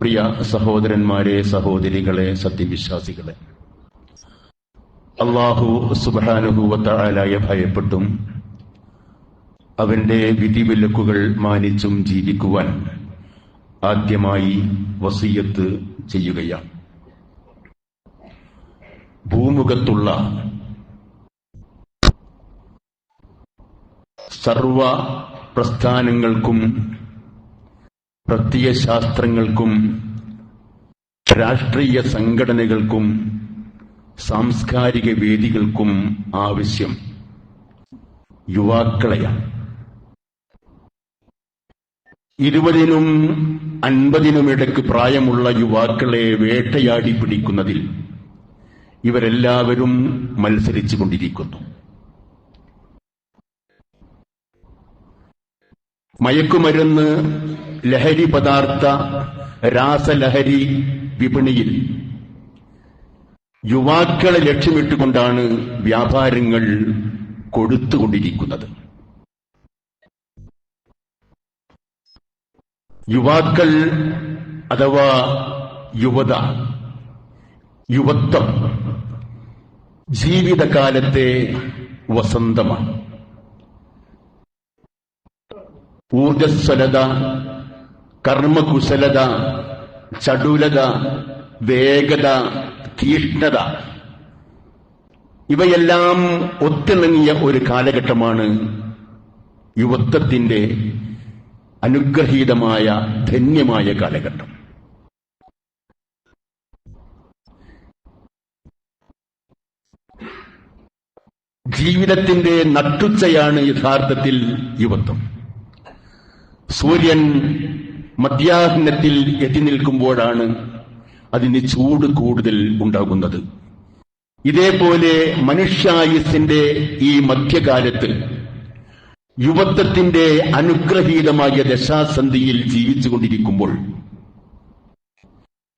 പ്രിയ സഹോദരന്മാരെ സഹോദരികളെ സത്യവിശ്വാസികളെ. അള്ളാഹു സുബാനുഭൂവത്തായാലായ ഭയപ്പെട്ടും അവന്റെ വിധിവിലക്കുകൾ മാനിച്ചും ജീവിക്കുവാൻ ആദ്യമായി വസീയത്ത് ചെയ്യുകയാണ്. ഭൂമുഖത്തുള്ള സർവ പ്രസ്ഥാനങ്ങൾക്കും പ്രത്യയശാസ്ത്രങ്ങൾക്കും രാഷ്ട്രീയ സംഘടനകൾക്കും സാംസ്കാരിക വേദികൾക്കും ആവശ്യം. യുവാക്കളെയാണ്. ഇരുപതിനും അൻപതിനുമിടയ്ക്ക് പ്രായമുള്ള യുവാക്കളെ വേട്ടയാടി പിടിക്കുന്നതിൽ ഇവരെല്ലാവരും മത്സരിച്ചു മയക്കുമരുന്ന് ലഹരി പദാർത്ഥ രാസലഹരി വിപണിയിൽ. യുവാക്കളെ ലക്ഷ്യമിട്ടുകൊണ്ടാണ് വ്യാപാരങ്ങൾ കൊടുത്തുകൊണ്ടിരിക്കുന്നത്. യുവാക്കൾ അഥവാ യുവത യുവത്വം ജീവിതകാലത്തെ വസന്തമാണ്. ഊർജസ്വലത കർമ്മകുശലത ചടുലത വേഗത തീഷ്ണത. ഇവയെല്ലാം ഒത്തിണങ്ങിയ ഒരു കാലഘട്ടമാണ് യുവത്വത്തിന്റെ അനുഗ്രഹീതമായ ധന്യമായ കാലഘട്ടം. ജീവിതത്തിന്റെ നട്ടുച്ചയാണ് യഥാർത്ഥത്തിൽ യുവത്വം. സൂര്യൻ മധ്യാഹ്നത്തിൽ എത്തി നിൽക്കുമ്പോഴാണ് അതിന് ചൂട് കൂടുതൽ ഉണ്ടാകുന്നത്. ഇതേപോലെ മനുഷ്യായുസിന്റെ ഈ മധ്യകാലത്ത് യുവത്വത്തിന്റെ അനുഗ്രഹീതമായ ദശാസന്ധിയിൽ ജീവിച്ചുകൊണ്ടിരിക്കുമ്പോൾ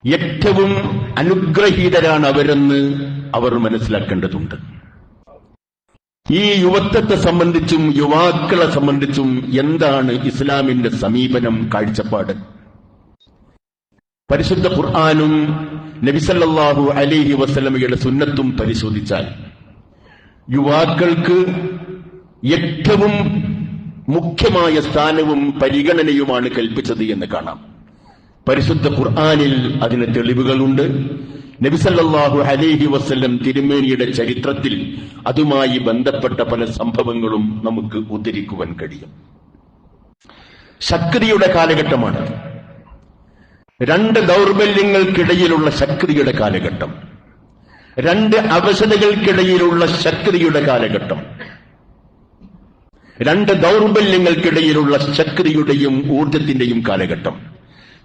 ഏറ്റവും അനുഗ്രഹീതരാണ് അവരെന്ന് അവർ മനസ്സിലാക്കേണ്ടതുണ്ട്. ഈ യുവത്വത്തെ സംബന്ധിച്ചും യുവാക്കളെ സംബന്ധിച്ചും എന്താണ് ഇസ്ലാമിന്റെ സമീപനം കാഴ്ചപ്പാട്? പരിശുദ്ധ ഖുർആാനും നബിസല്ലാഹു അലിഹി വസ്ലമയുടെ സുന്നത്തും പരിശോധിച്ചാൽ യുവാക്കൾക്ക് ഏറ്റവും മുഖ്യമായ സ്ഥാനവും പരിഗണനയുമാണ് കൽപ്പിച്ചത് എന്ന് കാണാം. പരിശുദ്ധ ഖുർആാനിൽ അതിന് തെളിവുകളുണ്ട്. നബിസല്ലാഹു അലൈഹി വസ്ല്ലം തിരുമേനിയുടെ ചരിത്രത്തിൽ അതുമായി ബന്ധപ്പെട്ട പല സംഭവങ്ങളും നമുക്ക് ഉദ്ധരിക്കുവാൻ കഴിയും. ശക്തിയുടെ കാലഘട്ടമാണ്. രണ്ട് ദൗർബല്യങ്ങൾക്കിടയിലുള്ള ശക്തിയുടെ കാലഘട്ടം. രണ്ട് അവശതകൾക്കിടയിലുള്ള ശക്തിയുടെ കാലഘട്ടം. രണ്ട് ദൗർബല്യങ്ങൾക്കിടയിലുള്ള ശക്തിയുടെയും ഊർജത്തിന്റെയും കാലഘട്ടം.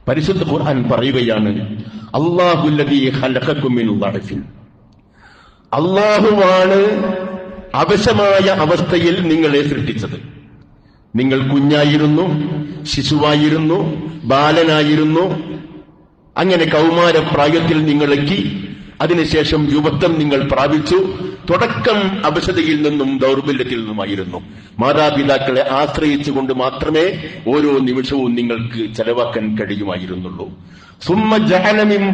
പരിശുദ്ധ ഖുർആൻ പറയുകയാണ് അള്ളാഹുവാണ് അവശമായ അവസ്ഥയിൽ നിങ്ങളെ സൃഷ്ടിച്ചത്. നിങ്ങൾ കുഞ്ഞായിരുന്നു ശിശുവായിരുന്നു ബാലനായിരുന്നു. അങ്ങനെ കൗമാരപ്രായത്തിൽ നിങ്ങളെത്തി അതിനുശേഷം യുവത്വം നിങ്ങൾ പ്രാപിച്ചു. തുടക്കം അവശതയിൽ നിന്നും ദൗർബല്യത്തിൽ നിന്നുമായിരുന്നു. മാതാപിതാക്കളെ ആശ്രയിച്ചുകൊണ്ട് മാത്രമേ ഓരോ നിമിഷവും നിങ്ങൾക്ക് ചെലവാക്കാൻ കഴിയുമായിരുന്നുള്ളൂ. സുമ്മ ജഹനമിം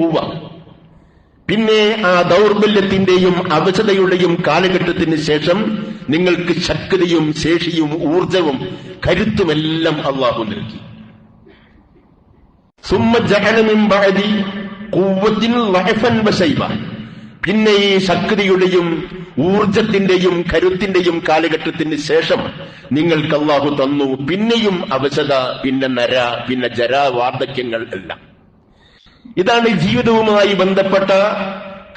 ഖുവ പിന്നെ ആ ദൗർബല്യത്തിന്റെയും അവശതയുടെയും കാലഘട്ടത്തിന് ശേഷം നിങ്ങൾക്ക് ശക്തിയും ശേഷിയും ഊർജവും കരുത്തുമെല്ലാം അള്ളാഹു നൽകി. സുമ്മ ജഹനമിം കൂവത്തിൽ വഹഫൻ ബസൈബാൻ പിന്നെ ഈ ശക്തിയുടെയും ഊർജത്തിന്റെയും കരുത്തിന്റെയും കാലഘട്ടത്തിന് ശേഷം നിങ്ങൾക്ക് അള്ളാഹു തന്നു. പിന്നെയും അവശത പിന്നെ നര പിന്നെ ജരാ വാർദ്ധക്യങ്ങൾ എല്ലാം. ഇതാണ് ജീവിതവുമായി ബന്ധപ്പെട്ട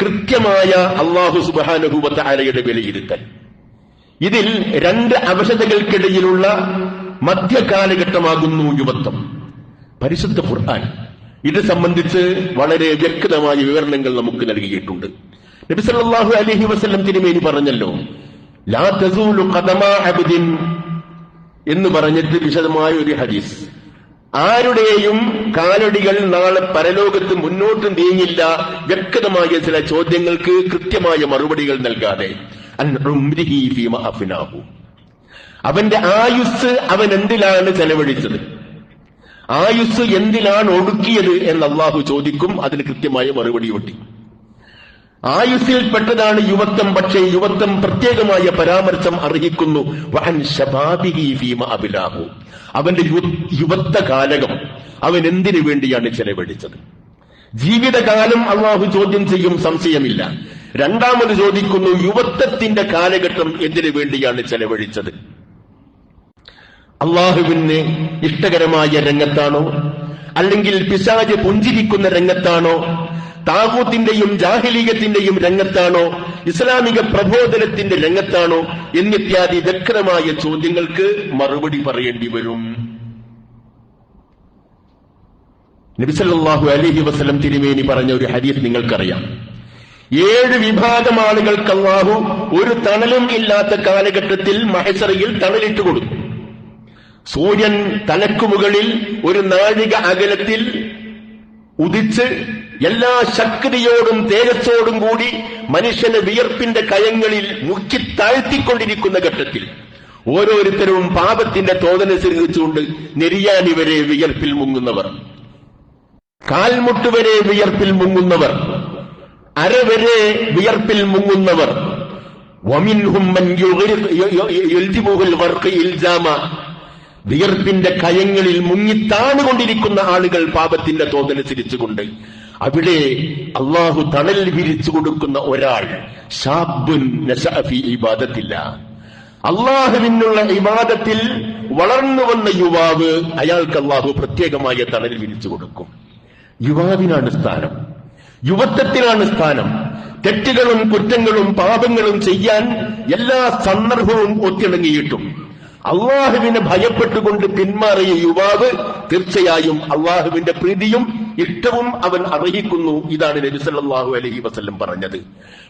കൃത്യമായ അള്ളാഹു സുബാനുഭൂവത്ത ആലയുടെ വിലയിരുത്തൽ. ഇതിൽ രണ്ട് അവശതകൾക്കിടയിലുള്ള മധ്യകാലഘട്ടമാകുന്നു യുവത്വം. പരിശുദ്ധ ഖുർആൻ. ഇത് സംബന്ധിച്ച് വളരെ വ്യക്തമായ വിവരണങ്ങൾ നമുക്ക് നൽകിയിട്ടുണ്ട്. നബിസല്ലാഹു അലഹി വസ്ലം തിരുമേനി പറഞ്ഞല്ലോ ലാ തസൂലു എന്ന് പറഞ്ഞിട്ട് വിശദമായ ഒരു ഹദീസ്. ആരുടെയും കാലടികൾ നാളെ പരലോകത്ത് മുന്നോട്ട് നീങ്ങില്ല വ്യക്തമായ ചില ചോദ്യങ്ങൾക്ക് കൃത്യമായ മറുപടികൾ നൽകാതെ. അവന്റെ ആയുസ് അവൻ എന്തിലാണ് ചെലവഴിച്ചത്? ആയുസ് എന്തിലാണ് ഒടുക്കിയത് എന്ന് അള്ളാഹു ചോദിക്കും അതിന് കൃത്യമായ മറുപടി ഒട്ടി. ആയുസ്സിൽപ്പെട്ടതാണ് യുവത്വം പക്ഷേ യുവത്വം പ്രത്യേകമായ പരാമർശം അർഹിക്കുന്നു. വഹൻ ശബാബിഹി ഫീമ അബിലാഹു. അവന്റെ യുവത്വ കാലകം അവൻ എന്തിനു വേണ്ടിയാണ് ചെലവഴിച്ചത്? ജീവിതകാലം അള്ളാഹു ചോദ്യം ചെയ്യും സംശയമില്ല. രണ്ടാമത് ചോദിക്കുന്നു യുവത്വത്തിന്റെ കാലഘട്ടം എന്തിനു വേണ്ടിയാണ് ചെലവഴിച്ചത്? അള്ളാഹുവിന് ഇഷ്ടകരമായ രംഗത്താണോ? അല്ലെങ്കിൽ പിശാജ് പുഞ്ചിരിക്കുന്ന രംഗത്താണോ? താകൂത്തിന്റെയും ജാഹലീകത്തിന്റെയും രംഗത്താണോ? ഇസ്ലാമിക പ്രബോധനത്തിന്റെ രംഗത്താണോ? എന്നിത്യാദി വ്യക്തമായ ചോദ്യങ്ങൾക്ക് മറുപടി പറയേണ്ടി വരും. നബിസല്ലാഹു അലഹി വസ്ലം തിരുമേനി പറഞ്ഞ ഒരു ഹദീസ് നിങ്ങൾക്കറിയാം. ഏഴ് വിഭാഗം ആളുകൾക്ക് അള്ളാഹു ഒരു തണലും ഇല്ലാത്ത കാലഘട്ടത്തിൽ മഹസറയിൽ തണലിട്ട് കൊടുക്കും. സൂര്യൻ തലക്കു മുകളിൽ ഒരു നാഴിക അകലത്തിൽ ഉദിച്ച് എല്ലാ ശക്തിയോടും തേജസ്സോടും കൂടി മനുഷ്യന് വിയർപ്പിന്റെ കയങ്ങളിൽ മുക്കി താഴ്ത്തിക്കൊണ്ടിരിക്കുന്ന ഘട്ടത്തിൽ ഓരോരുത്തരും പാപത്തിന്റെ തോതനുസരിച്ചുകൊണ്ട് നെരിയാനി വരെ വിയർപ്പിൽ മുങ്ങുന്നവർ കാൽമുട്ട് വരെ വിയർപ്പിൽ മുങ്ങുന്നവർ അരവരെ വിയർപ്പിൽ മുങ്ങുന്നവർ. വിയർപ്പിന്റെ കയങ്ങളിൽ മുങ്ങിത്താണുകൊണ്ടിരിക്കുന്ന ആളുകൾ പാപത്തിന്റെ തോതനുസരിച്ചുകൊണ്ട് അവിടെ അള്ളാഹു തണൽ വിരിച്ചു കൊടുക്കുന്ന ഒരാൾ ഷാബുൻ ഇബാദത്തില്ല. അള്ളാഹുവിനുള്ള ഇബാദത്തിൽ വളർന്നു വന്ന യുവാവ് അയാൾക്ക് അള്ളാഹു പ്രത്യേകമായ തണൽ വിരിച്ചു കൊടുക്കും. യുവാവിനാണ് സ്ഥാനം. യുവത്വത്തിനാണ് സ്ഥാനം. തെറ്റുകളും കുറ്റങ്ങളും പാപങ്ങളും ചെയ്യാൻ എല്ലാ സന്ദർഭവും ഒത്തിണങ്ങിയിട്ടും അള്ളാഹുവിനെ ഭയപ്പെട്ടുകൊണ്ട് പിന്മാറിയ യുവാവ് തീർച്ചയായും അള്ളാഹുവിന്റെ പ്രീതിയും ഇഷ്ടവും അവൻ അർഹിക്കുന്നു ഇതാണ് നബിസല്ലാഹു അലഹി വസല്ലം പറഞ്ഞത്.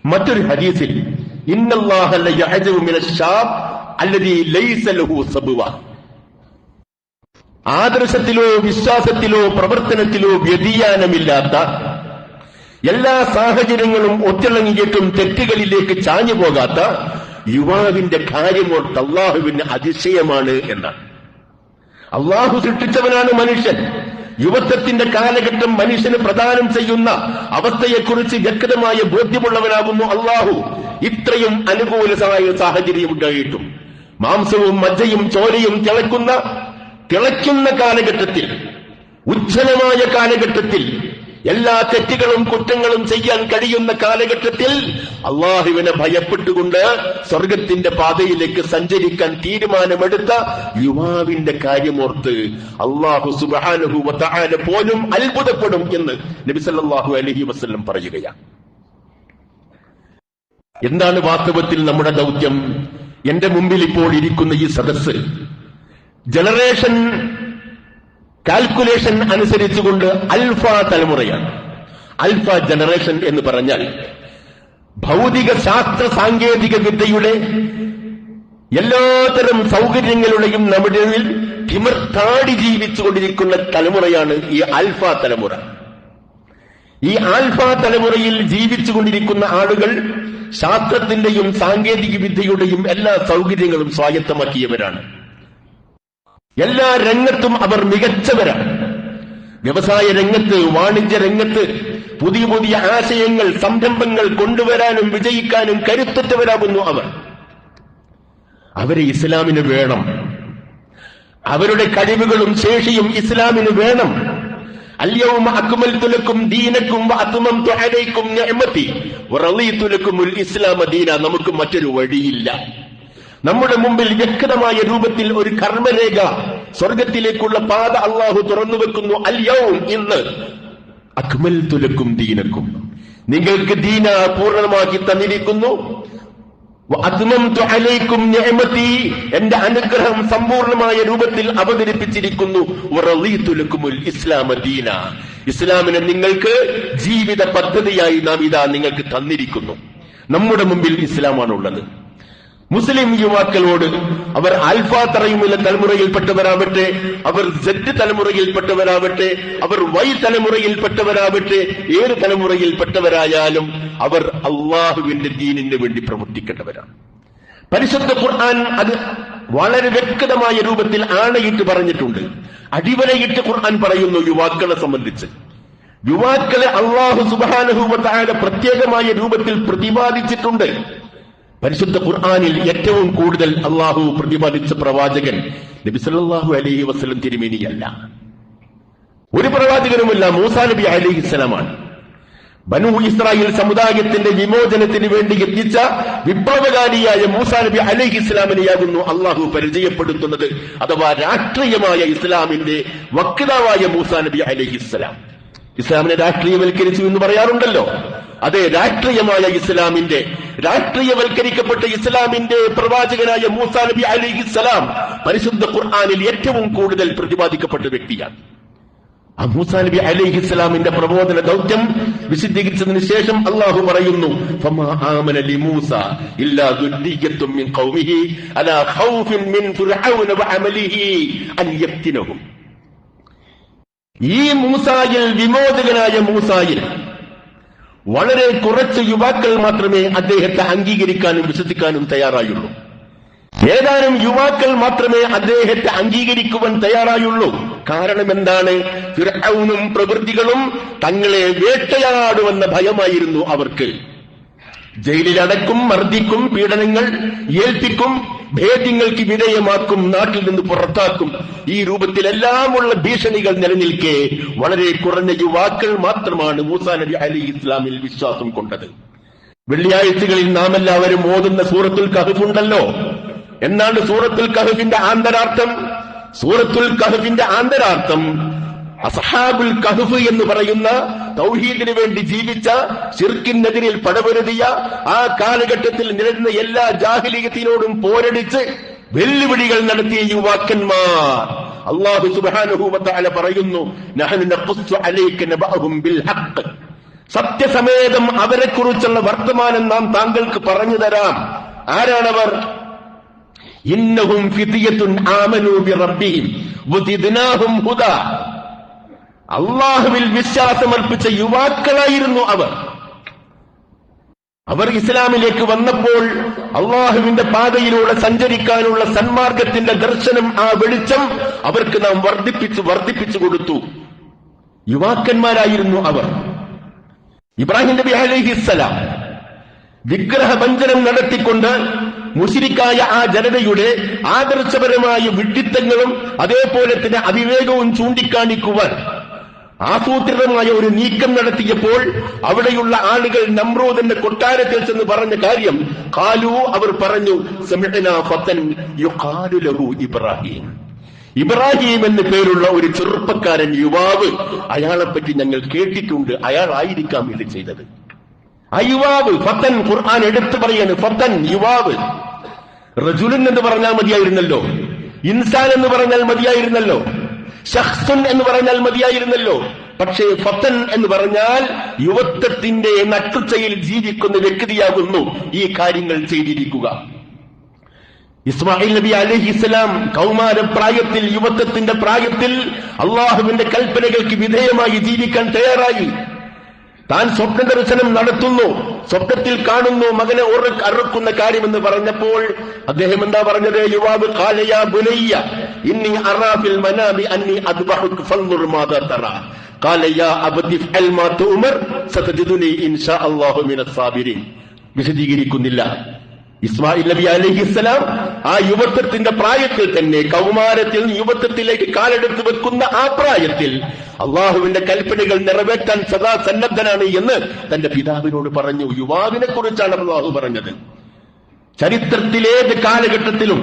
മറ്റൊരു ഹദീസിൽ ആദർശത്തിലോ വിശ്വാസത്തിലോ പ്രവർത്തനത്തിലോ വ്യതിയാനമില്ലാത്ത എല്ലാ സാഹചര്യങ്ങളും ഒത്തിളങ്ങിയിട്ടും തെറ്റുകളിലേക്ക് ചാഞ്ഞു പോകാത്ത യുവാവിന്റെ കാര്യമോർത്ത് അള്ളാഹുവിന് അതിശയമാണ് എന്നാണ്. അള്ളാഹു സൃഷ്ടിച്ചവനാണ് മനുഷ്യൻ. യുവത്വത്തിന്റെ കാലഘട്ടം മനുഷ്യന് പ്രദാനം ചെയ്യുന്ന അവസ്ഥയെക്കുറിച്ച് വ്യക്തമായ ബോധ്യമുള്ളവനാകുന്നു അള്ളാഹു. ഇത്രയും അനുകൂലമായ സാഹചര്യം ഉണ്ടായിട്ടും മാംസവും മജ്ജയും ചോരയും തിളക്കുന്ന തിളയ്ക്കുന്ന കാലഘട്ടത്തിൽ ഉജ്ജ്വലമായ കാലഘട്ടത്തിൽ എല്ലാ തെറ്റുകളും കുറ്റങ്ങളും ചെയ്യാൻ കഴിയുന്ന കാലഘട്ടത്തിൽ അള്ളാഹുവിനെ ഭയപ്പെട്ടുകൊണ്ട് സ്വർഗത്തിന്റെ പാതയിലേക്ക് സഞ്ചരിക്കാൻ തീരുമാനമെടുത്ത യുവാവിന്റെ കാര്യമോർത്ത് അള്ളാഹു സുബാനുഹു പോലും അത്ഭുതപ്പെടും എന്ന് നബിസല്ലാഹു അലഹി വസ്ല്ലം പറയുകയാണ്. എന്താണ് വാസ്തവത്തിൽ നമ്മുടെ ദൗത്യം? എന്റെ മുമ്പിൽ ഇപ്പോൾ ഇരിക്കുന്ന ഈ സദസ്സ് ജനറേഷൻ കാൽക്കുലേഷൻ അനുസരിച്ചുകൊണ്ട് അൽഫ തലമുറയാണ്. അൽഫ ജനറേഷൻ എന്ന് പറഞ്ഞാൽ ഭൗതിക ശാസ്ത്ര സാങ്കേതിക വിദ്യയുടെ എല്ലാതരം സൗകര്യങ്ങളുടെയും നമ്മുടെ തിമിർത്താടി ജീവിച്ചുകൊണ്ടിരിക്കുന്ന തലമുറയാണ് ഈ ആൽഫ തലമുറ. ഈ ആൽഫ തലമുറയിൽ ജീവിച്ചുകൊണ്ടിരിക്കുന്ന ആളുകൾ ശാസ്ത്രത്തിന്റെയും സാങ്കേതിക വിദ്യയുടെയും എല്ലാ സൗകര്യങ്ങളും സ്വായത്തമാക്കിയവരാണ്. എല്ലാ രംഗത്തും അവർ മികച്ചവരാണ്. വ്യവസായ രംഗത്ത് വാണിജ്യ രംഗത്ത് പുതിയ പുതിയ ആശയങ്ങൾ സംരംഭങ്ങൾ കൊണ്ടുവരാനും വിജയിക്കാനും കരുത്തുറ്റവരാകുന്നു അവർ. അവരെ ഇസ്ലാമിന് വേണം. അവരുടെ കഴിവുകളും ശേഷിയും ഇസ്ലാമിന് വേണം. അല്യവും അക്മൽത്തുലക്കും ദീനക്കും അത്തുമം അലൈക്കും നിഅമതി വറളീതുലക്കുമുൽ ഇസ്ലാമ ദീന. നമുക്ക് മറ്റൊരു വഴിയില്ല. നമ്മുടെ മുമ്പിൽ വ്യക്തമായ രൂപത്തിൽ ഒരു കർമ്മരേഖ സ്വർഗത്തിലേക്കുള്ള പാത അള്ളാഹു തുറന്നു വെക്കുന്നു. അല്യവും ഇന്ന് അക്മൽ തുലക്കും ദീനക്കും. നിങ്ങൾക്ക് ദീന പൂർണമാക്കി തന്നിരിക്കുന്നു ും. എന്റെ അനുഗ്രഹം സമ്പൂർണമായ രൂപത്തിൽ അവതരിപ്പിച്ചിരിക്കുന്നു. ഇസ്ലാമദീന ഇസ്ലാമിനെ നിങ്ങൾക്ക് ജീവിത പദ്ധതിയായി നാം ഇതാ നിങ്ങൾക്ക് തന്നിരിക്കുന്നു. നമ്മുടെ മുമ്പിൽ ഇസ്ലാമാണുള്ളത് മുസ്ലിം യുവാക്കളോട് അവർ ആൽഫ തറയുമില്ല തലമുറയിൽപ്പെട്ടവരാവട്ടെ അവർ ജെഡ് തലമുറയിൽപ്പെട്ടവരാവട്ടെ അവർ വൈ തലമുറയിൽപ്പെട്ടവരാവട്ടെ ഏത് തലമുറയിൽപ്പെട്ടവരായാലും അവർ അള്ളാഹുവിന്റെ ദീനിന് വേണ്ടി പ്രവർത്തിക്കേണ്ടവരാണ്. പരിശുദ്ധ ഖുർആൻ അത് വളരെ വ്യക്തമായ രൂപത്തിൽ ആണയിട്ട് പറഞ്ഞിട്ടുണ്ട്. അടിവരയിട്ട് ഖുർആൻ പറയുന്നു യുവാക്കളെ സംബന്ധിച്ച്. യുവാക്കളെ അള്ളാഹു സുബാനഹുബത്തായ പ്രത്യേകമായ രൂപത്തിൽ പ്രതിപാദിച്ചിട്ടുണ്ട്. പരിശുദ്ധ ഖുർആാനിൽ ഏറ്റവും കൂടുതൽ അള്ളാഹു പ്രതിപാദിച്ച പ്രവാചകൻ നബി അലഹി വസ്ലം തിരുമേനിയല്ല. ഒരു പ്രവാചകനുമല്ല മൂസാ നബി അലഹി അലൈഹിസ്സലാമാണ് ബനു ഇസ്രായേൽ സമുദായത്തിന്റെ വിമോചനത്തിന് വേണ്ടി എത്തിച്ച വിപ്ലവകാരിയായ മൂസാ നബി അലഹി ഇസ്ലാമിനെയാകുന്നു അള്ളാഹു പരിചയപ്പെടുത്തുന്നത് അഥവാ രാഷ്ട്രീയമായ ഇസ്ലാമിന്റെ വക്താവായ മൂസാ നബി അലഹി ഇസ്ലാം ഇസ്ലാമിനെ രാഷ്ട്രീയവൽക്കരിച്ചു എന്ന് പറയാറുണ്ടല്ലോ. അതെ രാഷ്ട്രീയമായ ഇസ്ലാമിന്റെ രാഷ്ട്രീയവൽക്കരിക്കപ്പെട്ട ഇസ്ലാമിന്റെ പ്രവാചകനായ മൂസാ നബി അലി ഇസ്ലാം പരിശുദ്ധ ഖുർആാനിൽ ഏറ്റവും കൂടുതൽ പ്രതിപാദിക്കപ്പെട്ട വ്യക്തിയാണ്. ആ മൂസാ നബി അലൈഹിസ്സലാമിന്റെ പ്രബോധന ദൗത്യം വിശദീകരിച്ചതിന് ശേഷം അള്ളാഹു പറയുന്നു ഈ മൂസായിൽ വിമോചകനായ മൂസായിൽ വളരെ കുറച്ച് യുവാക്കൾ മാത്രമേ അദ്ദേഹത്തെ അംഗീകരിക്കാനും വിശ്വസിക്കാനും തയ്യാറായുള്ളൂ. ഏതാനും യുവാക്കൾ മാത്രമേ അദ്ദേഹത്തെ അംഗീകരിക്കുവാൻ തയ്യാറായുള്ളൂ. കാരണം എന്താണ്? ഫിറൌനും പ്രവൃത്തികളും തങ്ങളെ വേട്ടയാടുമെന്ന ഭയമായിരുന്നു അവർക്ക്. ജയിലിലടക്കും മർദ്ദിക്കും പീഡനങ്ങൾ ഏൽപ്പിക്കും ഭേദ്യങ്ങൾക്ക് വിധേയമാക്കും നാട്ടിൽ നിന്ന് പുറത്താക്കും. ഈ രൂപത്തിലെല്ലാമുള്ള ഭീഷണികൾ നിലനിൽക്കെ വളരെ കുറഞ്ഞ യുവാക്കൾ മാത്രമാണ് മൂസാ നബി അലി ഇസ്ലാമിൽ വിശ്വാസം കൊണ്ടത്. വെള്ളിയാഴ്ചകളിൽ നാം എല്ലാവരും ഓതുന്ന സൂറത്തുൽ കഹുഫുണ്ടല്ലോ. എന്നാണ് സൂറത്തുൽ കഹഫിന്റെ ആന്തരാർത്ഥം? സൂറത്തുൽ കഹഫിന്റെ ആന്തരാർത്ഥം അസഹാബുൽ കഹഫ് എന്ന് പറയുന്ന തൗഹീദിന് വേണ്ടി ജീവിച്ച ചിർക്കിനെതിരിൽ പടപൊരുതിയ ആ കാലഘട്ടത്തിൽ നിലനിന്ന എല്ലാ ജാഹിലിയത്തിനോടും പോരടിച്ച് വെല്ലുവിളികൾ നടത്തിയ യുവാക്കന്മാർ. അള്ളാഹു സുബാനുഭൂമത്താല പറയുന്നു സത്യസമേതം അവരെക്കുറിച്ചുള്ള വർത്തമാനം നാം താങ്കൾക്ക് പറഞ്ഞു തരാം. ആരാണവർ? ഇന്നഹും അള്ളാഹുവിൽ വിശ്വാസമർപ്പിച്ച യുവാക്കളായിരുന്നു അവർ. അവർ ഇസ്ലാമിലേക്ക് വന്നപ്പോൾ അള്ളാഹുവിന്റെ പാതയിലൂടെ സഞ്ചരിക്കാനുള്ള സന്മാർഗത്തിന്റെ ദർശനം ആ വെളിച്ചം അവർക്ക് നാം വർദ്ധിപ്പിച്ച് വർദ്ധിപ്പിച്ചു കൊടുത്തു. യുവാക്കന്മാരായിരുന്നു അവർ. ഇബ്രാഹിം നബി അലൈഹിസ്സലാം വിഗ്രഹഭഞ്ജനം നടത്തിക്കൊണ്ട് മുഷിരിക്കായ ആ ജനതയുടെ ആദർശപരമായ വിഡിത്തങ്ങളും അതേപോലെ തന്നെ അവിവേകവും ചൂണ്ടിക്കാണിക്കുവാൻ ആസൂത്രിതമായ ഒരു നീക്കം നടത്തിയപ്പോൾ അവിടെയുള്ള ആളുകൾ നമ്രൂദിന്റെ കൊട്ടാരത്തിൽ ചെന്ന് പറഞ്ഞ കാര്യം കാലു അവർ പറഞ്ഞു ഇബ്രാഹിം. ഇബ്രാഹിം എന്ന് പേരുള്ള ഒരു ചെറുപ്പക്കാരൻ യുവാവ് അയാളെപ്പറ്റി ഞങ്ങൾ കേട്ടിട്ടുണ്ട്. അയാൾ ആയിരിക്കാം ഇത് ചെയ്തത്. ആ യുവാവ് ഫത്തൻ ഖുർആൻ എടുത്തു പറയാണ് ഫത്തൻ യുവാവ് റജുലൻ എന്ന് പറഞ്ഞാൽ മതിയായിരുന്നല്ലോ. ഇൻസാൻ എന്ന് പറഞ്ഞാൽ മതിയായിരുന്നല്ലോ. ഷഖ്സുൻ എന്ന് പറഞ്ഞാൽ മതിയായിരുന്നല്ലോ. പക്ഷേ ഫത്തൻ എന്ന് പറഞ്ഞാൽ യുവത്വത്തിന്റെ നട്ടുച്ചയിൽ ജീവിക്കുന്ന വ്യക്തിയാകുന്നു ഈ കാര്യങ്ങൾ ചെയ്തിരിക്കുക. ഇസ്മായിൽ നബി അലഹി ഇസ്ലാം കൗമാര പ്രായത്തിൽ യുവത്വത്തിന്റെ പ്രായത്തിൽ അള്ളാഹുവിന്റെ കൽപ്പനകൾക്ക് വിധേയമായി ജീവിക്കാൻ തയ്യാറായി. താൻ സ്വപ്ന ദർശനം നടത്തുന്നു സ്വപ്നത്തിൽ കാണുന്നു മകനെ ഉറ- അറുക്കുന്ന കാര്യമെന്ന് പറഞ്ഞപ്പോൾ അദ്ദേഹം എന്താ പറഞ്ഞത്? യുവാവ് കാലയ ബുനയ്യ ഇന്നി അറാഫിൽ മനാബി അന്നി അദ്ബഹുക് ഫൻദുർ മാദാ തറ قال يا أبت افعل ما تؤمر ستجدني إن شاء الله من الصابرين വിശദീകരിക്കുന്നില്ല ഇസ്മായിൽ നബി അലഹിസ്സലാം ആ യുവത്വത്തിന്റെ പ്രായത്തിൽ തന്നെ കൗമാരത്തിൽ യുവത്വത്തിലേക്ക് കാലെടുത്ത് വെക്കുന്ന ആ പ്രായത്തിൽ അള്ളാഹുവിന്റെ കൽപ്പനകൾ നിറവേറ്റാൻ സദാ സന്നദ്ധനാണ് എന്ന് തന്റെ പിതാവിനോട് പറഞ്ഞു യുവാവിനെ കുറിച്ചാണ് അള്ളാഹു പറഞ്ഞത് ചരിത്രത്തിലേത് കാലഘട്ടത്തിലും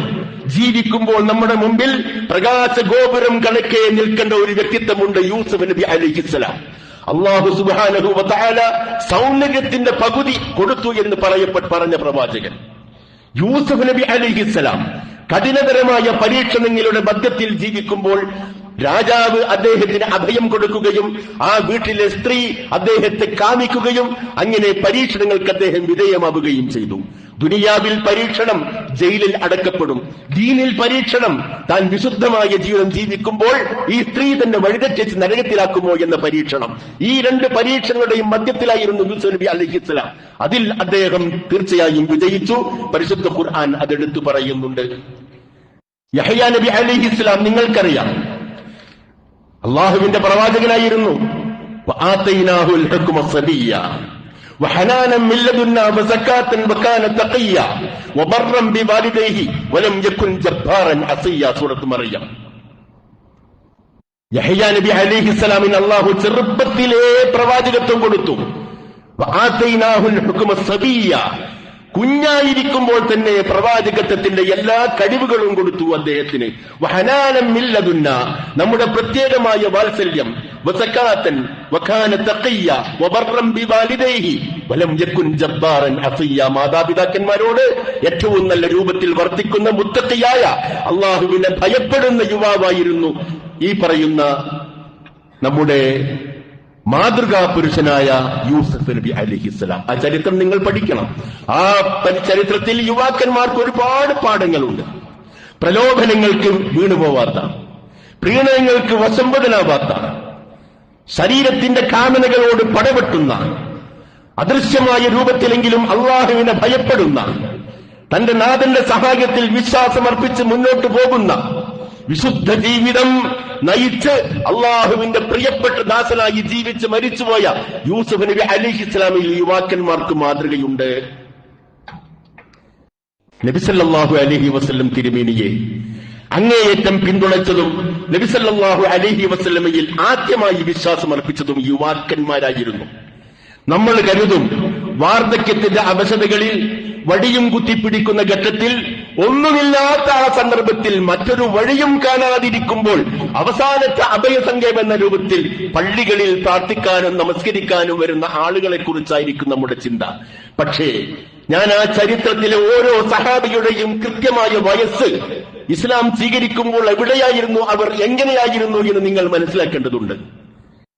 ജീവിക്കുമ്പോൾ നമ്മുടെ മുമ്പിൽ പ്രകാശ ഗോപുരം കണക്കെ നിൽക്കേണ്ട ഒരു വ്യക്തിത്വമുണ്ട് യൂസഫ് നബി അലിഹിസ്സലാം അള്ളാഹു സുബാനഹു വതആല സൗന്ദര്യത്തിന്റെ പകുതി കൊടുത്തു എന്ന് പറയപ്പെട്ട് പറഞ്ഞ പ്രവാചകൻ. യൂസഫ് നബി അലിഹിസ്സലാം കഠിനതരമായ പരീക്ഷണങ്ങളുടെ മധ്യത്തിൽ ജീവിക്കുമ്പോൾ രാജാവ് അദ്ദേഹത്തിന് അഭയം കൊടുക്കുകയും ആ വീട്ടിലെ സ്ത്രീ അദ്ദേഹത്തെ കാമിക്കുകയും അങ്ങനെ പരീക്ഷണങ്ങൾക്ക് അദ്ദേഹം വിധേയമാവുകയും ചെയ്തു. ദുനിയാവിൽ പരീക്ഷണം ജയിലിൽ അടക്കപ്പെടും. ദീനിൽ പരീക്ഷണം താൻ വിശുദ്ധമായ ജീവിതം ജീവിക്കുമ്പോൾ ഈ സ്ത്രീ തന്നെ വഴിതെറ്റിച്ച് നരകത്തിലാക്കുമോ എന്ന പരീക്ഷണം. ഈ രണ്ട് പരീക്ഷണങ്ങളുടെയും മധ്യത്തിലായിരുന്നു നബി അലഹിസ്ലാം അതിൽ അദ്ദേഹം തീർച്ചയായും വിജയിച്ചു. പരിശുദ്ധ ഖുർആൻ അതെടുത്തു പറയുന്നുണ്ട്. യഹ്യ നബി അലിഹി ഇസ്ലാം നിങ്ങൾക്കറിയാം അള്ളാഹുവിന്റെ പ്രവാചകനായിരുന്നു وآتيناه الحكم الصبيا وحنانا من لدنا وزكاة وكان تقيا وبرا بوالديه ولم يكن جبارا عصيا سورة مريم യഹ്യ നബി അലൈഹി സ്വലാമിന് അള്ളാഹു ചെറുപ്പത്തിലേ പ്രവാചകത്വം കൊടുത്തു വആതൈനാഹുൽ ഹുക്മ സബിയ്യ. കുഞ്ഞായിരിക്കുമ്പോൾ തന്നെ പ്രവാചകത്വത്തിന്റെ എല്ലാ കഴിവുകളും കൊടുത്തു അദ്ദേഹത്തിന്. വഹനാനം മില്ലതുന്ന നമ്മുടെ പ്രത്യേകമായ വാത്സല്യം. വസക്കാത്തൻ വഖാന തഖിയ്യ വബർറം ബിവാലിദൈഹി വലം യകുൻ ജബ്ബാറൻ അഫിയ മാതാപിതാക്കന്മാരോട് ഏറ്റവും നല്ല രൂപത്തിൽ വർത്തിക്കുന്ന മുത്തഖിയായ അള്ളാഹുവിനെ ഭയപ്പെടുന്ന യുവാവായിരുന്നു ഈ പറയുന്ന നമ്മുടെ മാതൃകാ പുരുഷനായ യൂസഫ് നബി അലിഹിസ്ലാം ആ ചരിത്രം നിങ്ങൾ പഠിക്കണം. ആ പരിചരിത്രത്തിൽ യുവാക്കന്മാർക്ക് ഒരുപാട് പാഠങ്ങളുണ്ട്. പ്രലോഭനങ്ങൾക്ക് വീണുപോവാത്ത പ്രീണയങ്ങൾക്ക് വശംവദനാവാത്ത ശരീരത്തിന്റെ കാമനകളോട് പടപെട്ടുന്ന അദൃശ്യമായ രൂപത്തിലെങ്കിലും അള്ളാഹുവിനെ ഭയപ്പെടുന്ന തന്റെ നാഥന്റെ സഹായത്തിൽ വിശ്വാസമർപ്പിച്ച് മുന്നോട്ട് പോകുന്ന വിശുദ്ധ ജീവിതം നയിച്ച് അള്ളാഹുവിന്റെ പ്രിയപ്പെട്ട ദാസനായി ജീവിച്ച് മരിച്ചുപോയ യൂസുഫ് നബി അലിഹി ഇസ്ലാമിൽ യുവാക്കന്മാർക്ക് മാതൃകയുണ്ട്. നബിസല്ലാഹു അലഹി വസ്ല്ലം തിരുമേനിയെ അങ്ങേയറ്റം പിന്തുണച്ചതും നബിസല്ലാഹു അലഹി വസ്ല്ലമയിൽ ആദ്യമായി വിശ്വാസം അർപ്പിച്ചതും യുവാക്കന്മാരായിരുന്നു. നമ്മൾ കരുതും വാർദ്ധക്യത്തിന്റെ അവശതകളിൽ വടിയും കുത്തിപ്പിടിക്കുന്ന ഘട്ടത്തിൽ ഒന്നുമില്ലാത്ത ആ സന്ദർഭത്തിൽ മറ്റൊരു വഴിയും കാണാതിരിക്കുമ്പോൾ അവസാനത്തെ അഭയസംഖ്യം എന്ന രൂപത്തിൽ പള്ളികളിൽ പ്രാർത്ഥിക്കാനും നമസ്കരിക്കാനും വരുന്ന ആളുകളെ കുറിച്ചായിരിക്കും നമ്മുടെ ചിന്ത. പക്ഷേ ഞാൻ ആ ചരിത്രത്തിലെ ഓരോ സഹാബിയുടെയും കൃത്യമായ വയസ്സ് ഇസ്ലാം സ്വീകരിക്കുമ്പോൾ എവിടെയായിരുന്നു അവർ എങ്ങനെയായിരുന്നു എന്ന് നിങ്ങൾ മനസ്സിലാക്കേണ്ടതുണ്ട്.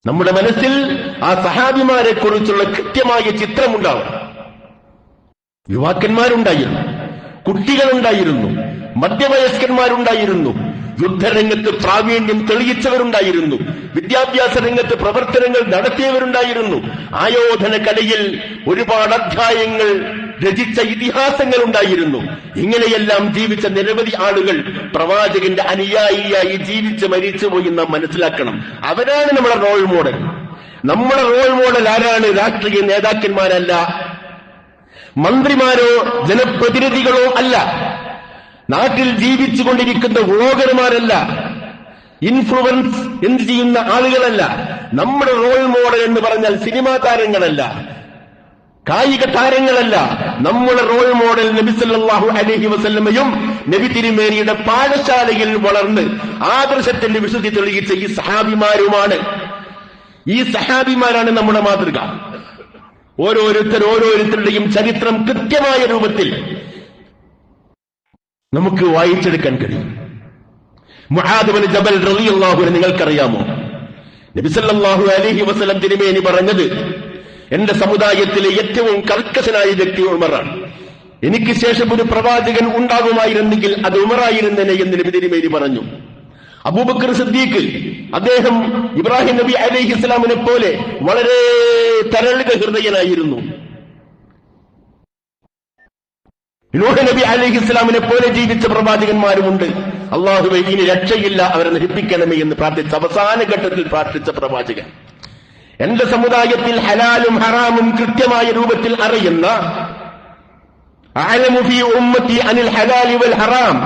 നമ്മുടെ മനസ്സിൽ ആ സഹാബിമാരെ കുറിച്ചുള്ള കൃത്യമായ ചിത്രമുണ്ടാവും. യുവാക്കന്മാരുണ്ടായിരുന്നു. കുട്ടികളുണ്ടായിരുന്നു. മധ്യവയസ്കന്മാരുണ്ടായിരുന്നു. യുദ്ധരംഗത്ത് പ്രാവീണ്യം തെളിയിച്ചവരുണ്ടായിരുന്നു. വിദ്യാഭ്യാസ രംഗത്ത് പ്രവർത്തനങ്ങൾ നടത്തിയവരുണ്ടായിരുന്നു. ആയോധന കലയിൽ ഒരുപാട് അധ്യായങ്ങൾ രചിച്ച ഇതിഹാസങ്ങൾ ഉണ്ടായിരുന്നു ഇങ്ങനെയെല്ലാം ജീവിച്ച നിരവധി ആളുകൾ പ്രവാചകന്റെ അനുയായിയായി ജീവിച്ച് മരിച്ചുപോയി നാം മനസ്സിലാക്കണം. അവരാണ് നമ്മുടെ റോൾ മോഡൽ നമ്മുടെ റോൾ മോഡൽ ആരാണ്? രാഷ്ട്രീയ നേതാക്കന്മാരല്ല മന്ത്രിമാരോ ജനപ്രതിനിധികളോ അല്ല. നാട്ടിൽ ജീവിച്ചുകൊണ്ടിരിക്കുന്ന വ്ളോഗർമാരല്ല ഇൻഫ്ലുവൻസ് എന്ത് ചെയ്യുന്ന ആളുകളല്ല. നമ്മുടെ റോൾ മോഡൽ എന്ന് പറഞ്ഞാൽ സിനിമാ താരങ്ങളല്ല. കായിക താരങ്ങളല്ല. നമ്മുടെ റോൾ മോഡൽ നബിസല്ലാഹു അലഹി വസല്ലമയും നബി തിരുമേനിയുടെ പാഠശാലയിൽ വളർന്ന് ആദർശത്തിന്റെ വിശുദ്ധി തെളിയിച്ച ഈ സഹാബിമാരുമാണ്. ഈ സഹാബിമാരാണ് നമ്മുടെ മാതൃക. ഓരോരുത്തർ ഓരോരുത്തരുടെയും ചരിത്രം കൃത്യമായ രൂപത്തിൽ നമുക്ക് വായിച്ചെടുക്കാൻ കഴിയും. മുഹാദബിന് ജബൽ റളിയല്ലാഹുവിനെ നിങ്ങൾക്കറിയാമോ? നബിസല്ലാഹു അലൈഹി വസ്ലം തിരുമേനി പറഞ്ഞത് എന്റെ സമുദായത്തിലെ ഏറ്റവും കർക്കശനായ വ്യക്തി ഉമറാണ്. എനിക്ക് ശേഷം ഒരു പ്രവാചകൻ ഉണ്ടാകുമായിരുന്നെങ്കിൽ അത് ഉമറായിരുന്നനെ എന്ന് നബി തിരുമേനി പറഞ്ഞു. അബൂബക്കർ സിദ്ദീഖ് അദ്ദേഹം ഇബ്രാഹിം നബി അലൈഹി ഇസ്ലാമിനെ പോലെ വളരെ തരളിത ഹൃദയനായിരുന്നു. നൂഹ് നബി അലൈഹി ഇസ്ലാമിനെ പോലെ ജീവിച്ച പ്രവാചകന്മാരുമുണ്ട്. അള്ളാഹുവെ ഇനി രക്ഷയില്ല അവരെ നശിപ്പിക്കണമേ എന്ന് പ്രാർത്ഥിച്ച അവസാന ഘട്ടത്തിൽ പ്രാർത്ഥിച്ച പ്രവാചകൻ. എന്റെ സമുദായത്തിൽ ഹലാലും ഹറാമും കൃത്യമായ രൂപത്തിൽ അറിയുന്ന അനിൽ ഹലാലി വൽ ഹറാം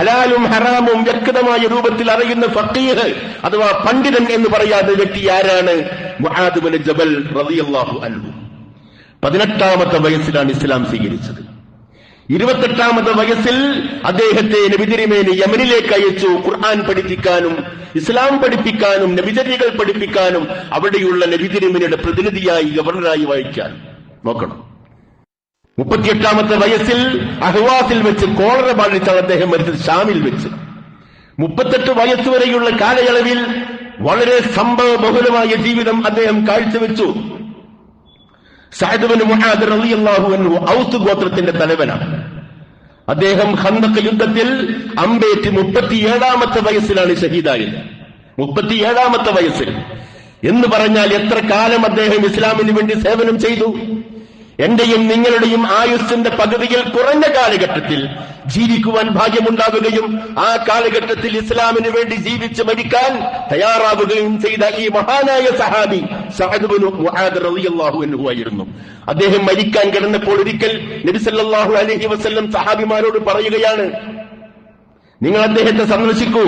ഹലാലും ഹറാമും വ്യക്തമായ രൂപത്തിൽ അറിയുന്ന ഫക്കീഹ് അഥവാ പണ്ഡിതൻ എന്ന് പറയാത്ത വ്യക്തി ആരാണ്? ജബൽ അൻഹു. പതിനെട്ടാമത്തെ വയസ്സിലാണ് ഇസ്ലാം സ്വീകരിച്ചത്. ഇരുപത്തെട്ടാമത്തെ വയസ്സിൽ അദ്ദേഹത്തെ നബിതിരിമേന് യമനിലേക്ക് അയച്ചു. ഖുർആൻ പഠിപ്പിക്കാനും ഇസ്ലാം പഠിപ്പിക്കാനും നബിചര്യകൾ പഠിപ്പിക്കാനും അവിടെയുള്ള നബിതിരിമേനിയുടെ പ്രതിനിധിയായി ഗവർണറായി വഹിക്കാൻ നോക്കണം. മുപ്പത്തിയെട്ടാമത്തെ വയസ്സിൽ അഹ്വാസിൽ വെച്ച് കോളറ ബാധിച്ചാണ് അദ്ദേഹം മരിച്ചത് ഷാമിൽ വെച്ച്. മുപ്പത്തെട്ട് വയസ്സ് വരെയുള്ള കാലയളവിൽ വളരെ സംഭവ ബഹുലമായ ജീവിതം അദ്ദേഹം കാഴ്ചവെച്ചു. സഹദബിന് മുഹാദ് റളിയല്ലാഹു അൻഹു ഔസ് ഗോത്രത്തിന്റെ തലവനാണ്. അദ്ദേഹം ഹന്തക്ക യുദ്ധത്തിൽ അമ്പേറ്റ് മുപ്പത്തിയേഴാമത്തെ വയസ്സിലാണ് ഷഹീദായത്. മുപ്പത്തിയേഴാമത്തെ വയസ്സിൽ. എന്ന് പറഞ്ഞാൽ എത്ര കാലം അദ്ദേഹം ഇസ്ലാമിന് വേണ്ടി സേവനം ചെയ്തു? എന്റെയും നിങ്ങളുടെയും ആയുസ്സിന്റെ പകുതിയിൽ കുറഞ്ഞ കാലഘട്ടത്തിൽ ജീവിക്കുവാൻ ഭാഗ്യമുണ്ടാവുകയും ആ കാലഘട്ടത്തിൽ ഇസ്ലാമിന് വേണ്ടി ജീവിച്ച് മരിക്കാൻ തയ്യാറാവുകയും ചെയ്ത ഈ മഹാനായ സഹാബി ആയിരുന്നു. അദ്ദേഹം മരിക്കാൻ കിടന്നപ്പോൾ ഒരിക്കൽ നബിസല്ലാഹു അലഹി വസ്ല്ലം സഹാബിമാരോട് പറയുകയാണ് നിങ്ങൾ അദ്ദേഹത്തെ സന്ദർശിക്കൂ.